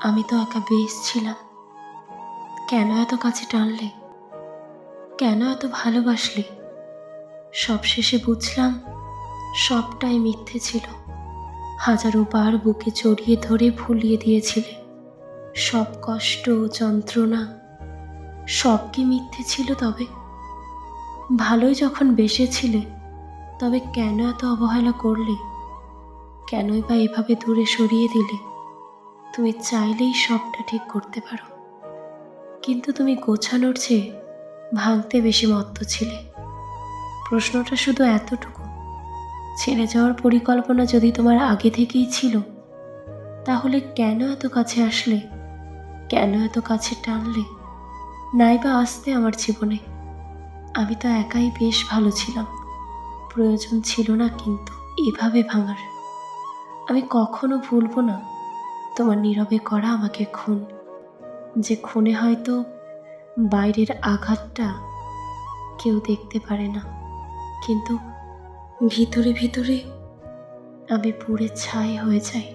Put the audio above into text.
আমি তো একা বেশ ছিলাম। কেন এত কাছে টানলে? কেন এত ভালোবাসলে? সবশেষে বুঝলাম, সবটাই মিথ্যে ছিল। হাজারো বার বুকে জড়িয়ে ধরে ভুলিয়ে দিয়েছিলে। সব কষ্ট যন্ত্রণা, সব কি মিথ্যে ছিল তবে? ভালোই যখন বেসেছিলে, তবে কেন এত অবহেলা করলে? কেনই বা এভাবে দূরে সরিয়ে দিলে? তুমি চাইলেই সবটা ঠিক করতে পারো। কিন্তু তুমি গোছানোর চেয়ে ভাঙতে বেশি মত্ত ছিলে। প্রশ্নটা শুধু এতটুকু। ছেড়ে যাওয়ার পরিকল্পনা যদি তোমার আগে থেকেই ছিল, তাহলে কেন এত কাছে আসলে? কেন এত কাছে টানলে? নাইবা আসতে আমার জীবনে? আমি তো একাই বেশ ভালো ছিলাম। প্রয়োজন ছিল না কিন্তু এভাবে ভাঙার। আমি কখনো ভুলবো না। তোমার নীরবে করা আমাকে খুন। যে খুনে হয়তো বাইরের আঘাতটা কেউ দেখতে পারে না। কিন্তু ভিতরে ভিতরে আমি পুড়ে ছাই হয়ে যাই।